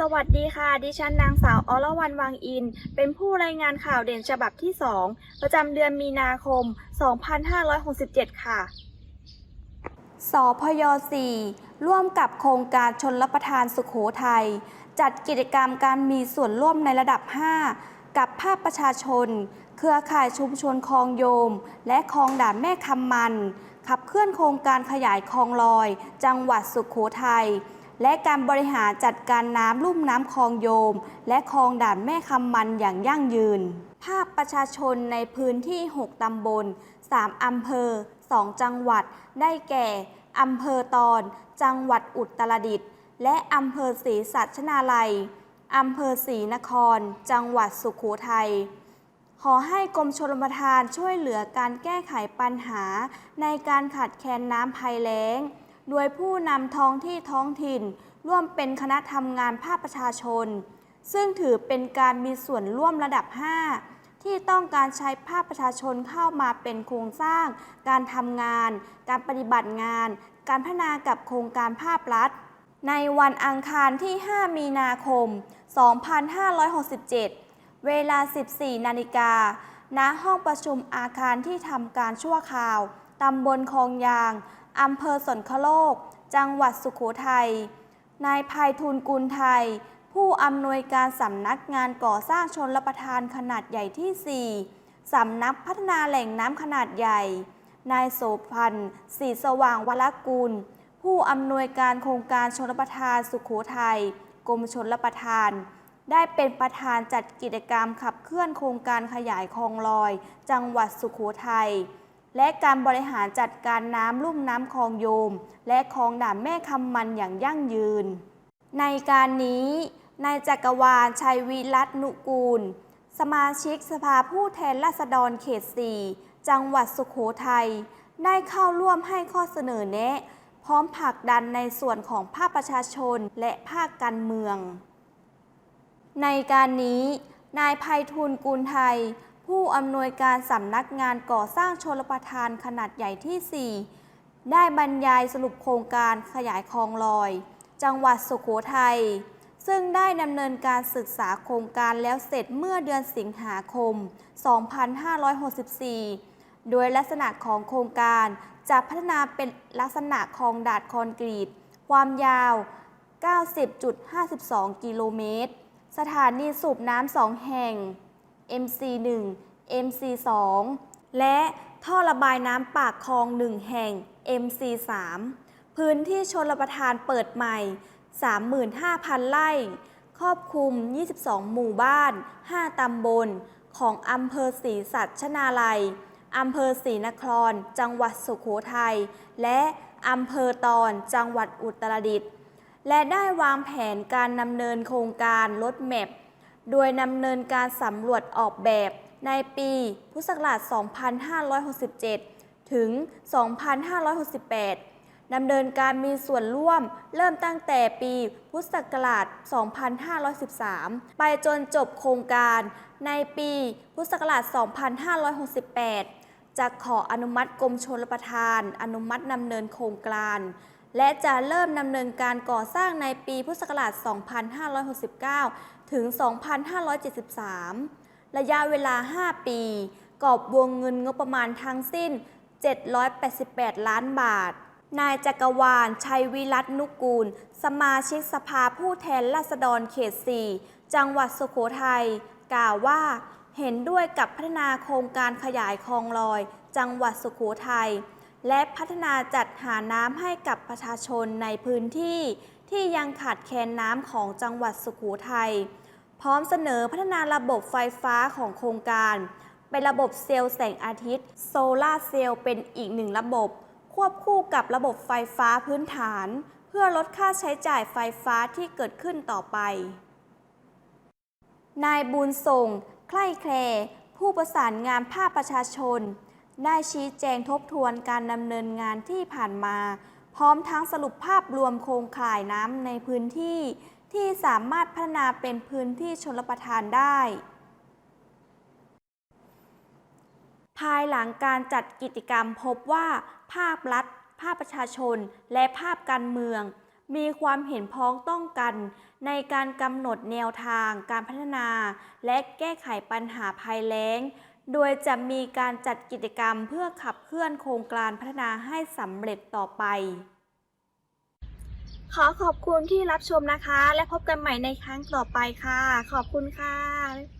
สวัสดีค่ะ ดิฉันนางสาวอรวรรณวังอิน เป็นผู้รายงานข่าวเด่นฉบับที่ 2 ประจำเดือนมีนาคม 2567 ค่ะ สพย 4 ร่วมกับโครงการชนรับประทานสุขโขทัย จัดกิจกรรมการมีส่วนร่วมในระดับ 5 กับภาคประชาชน เครือข่ายชุมชนคลองโยม และคลองด่านแม่คำมัน ขับเคลื่อนโครงการขยายคลองลอย จังหวัดสุขโขทัย และการบริหารจัดการน้ำลุ่มน้ำคลองโยม และคลองด่านแม่คำมันอย่างยั่งยืน ภาคประชาชนในพื้นที่ 6 ตำบล 3 อำเภอ 2 จังหวัด ได้แก่อำเภอตอน จังหวัดอุตรดิตถ์และอำเภอศรีสัชนาลัยอำเภอศรีนคร จังหวัดสุขโขทัยขอให้กรมชลประทานช่วยเหลือการแก้ไขปัญหาในการขาดแคลนน้ำภัยแล้ง โดยผู้นำท้องที่ท้องถิ่น ร่วมเป็นคณะทำงานภาคประชาชน ซึ่งถือเป็นการมีส่วนร่วมระดับ 5 ที่ต้องการใช้ภาคประชาชนเข้ามาเป็นโครงสร้าง การทำงาน การปฏิบัติงาน การพัฒนากับโครงการภาพรัฐ ในวันอังคารที่ 5 มีนาคม 2567 เวลา 14 นาฬิกาณห้องประชุมอาคารที่ทำการชั่วคราว ตำบลคลองยาง อำเภอสนคโลก จังหวัดสุขโขทัย นายภัยทูลกุลไทย ผู้อำนวยการสำนักงานก่อสร้างชนรับประทานขนาดใหญ่ที่ 4 สำนักพัฒนาแหล่งน้ำขนาดใหญ่ นายโสพันธ์ศรีสว่างวรกุล ผู้อำนวยการโครงการชนรับประทานสุขโขทัย กรมชนรับประทานได้เป็นประธานจัดกิจกรรมขับเคลื่อนโครงการขยายคลองลอย จังหวัดสุขโขทัย และการบริหารจัดการน้ำลุ่มน้ำคลองโยม และคลองด่านแม่คำมันอย่างยั่งยืน ในการนี้นายจักรวาลชัยวิรัตนุกูล สมาชิกสภาผู้แทนราษฎรเขต 4 จังหวัดสุขโขทัยได้เข้าร่วมให้ข้อเสนอแนะ พร้อมผลักดันในส่วนของภาคประชาชนและภาคการเมือง ในการนี้ นายภัยทูลกุลไทย ผู้อำนวยการสำนักงานก่อสร้างชลประทานขนาดใหญ่ที่ 4 ได้บรรยายสรุปโครงการขยายคลองลอย จังหวัดสุโขทัย ซึ่งได้ดำเนินการศึกษาโครงการแล้วเสร็จเมื่อเดือนสิงหาคม 2564 โดยลักษณะของโครงการจะพัฒนาเป็นลักษณะคลองดาดคอนกรีต ความยาว 90.52 กิโลเมตร สถานีสูบน้ำสองแห่ง MC1 MC2 และท่อระบายน้ำปากคลอง1แห่ง MC3 พื้นที่ชนรับประทานเปิดใหม่ 35,000 ไร่ ครอบคลุม 22 หมู่บ้าน 5 ตำบล ของอำเภอศรีสัชนาลัย อำเภอศรีนคร จังหวัดสุโขทัย และอำเภอตอน จังหวัดอุตรดิตถ์ และได้วางแผนการดำเนินโครงการรถแมพ โดยดำเนินการสำรวจออกแบบในปีพุทธศักราช 2567 ถึง 2568 ดำเนินการมีส่วนร่วมเริ่มตั้งแต่ปีพุทธศักราช 2513 ไปจนจบโครงการในปีพุทธศักราช 2568 จะขออนุมัติกรมชลประทาน อนุมัติดำเนินโครงการและจะเริ่มดำเนินการก่อสร้างในปีพุทธศักราช 2569 ถึง 2573 ระยะเวลา 5 ปี กอบวงเงินงบประมาณทั้งสิ้น 788 ล้านบาท นายจักรวาล ชัยวิรัตนุกูล สมาชิกสภาผู้แทนราษฎรเขต 4 จังหวัดสุโขทัย กล่าวว่าเห็นด้วยกับพัฒนาโครงการขยายคลองลอย จังหวัดสุโขทัย และพัฒนาจัดหาน้ำให้กับประชาชนในพื้นที่ ที่ยังขาดแคลนน้ำของจังหวัดสุโขทัย พร้อมเสนอพัฒนาระบบไฟฟ้าของโครงการ เป็นระบบเซลล์แสงอาทิตย์โซลาร์เซลล์เป็นอีกหนึ่งระบบ ควบคู่กับระบบไฟฟ้าพื้นฐาน เพื่อลดค่าใช้จ่ายไฟฟ้าที่เกิดขึ้นต่อไป นายบุญส่ง ใคร่แคลผู้ประสานงานภาคประชาชน ได้ชี้แจงทบทวนการดำเนินงานที่ผ่านมา พร้อมทั้งสรุปภาพรวมโครงข่ายน้ำในพื้นที่ ที่สามารถพัฒนาเป็นพื้นที่ชนประทานได้ ภายหลังการจัดกิจกรรมพบว่า ภาครัฐ ภาคประชาชน และภาคการเมือง มีความเห็นพ้องต้องกัน ในการกำหนดแนวทางการพัฒนา และแก้ไขปัญหาภัยแล้ง โดยจะมีการจัดกิจกรรมเพื่อขับเคลื่อนโครงการพัฒนาให้สำเร็จต่อไป ขอขอบคุณที่รับชมนะคะ และพบกันใหม่ในครั้งต่อไปค่ะ ขอบคุณค่ะ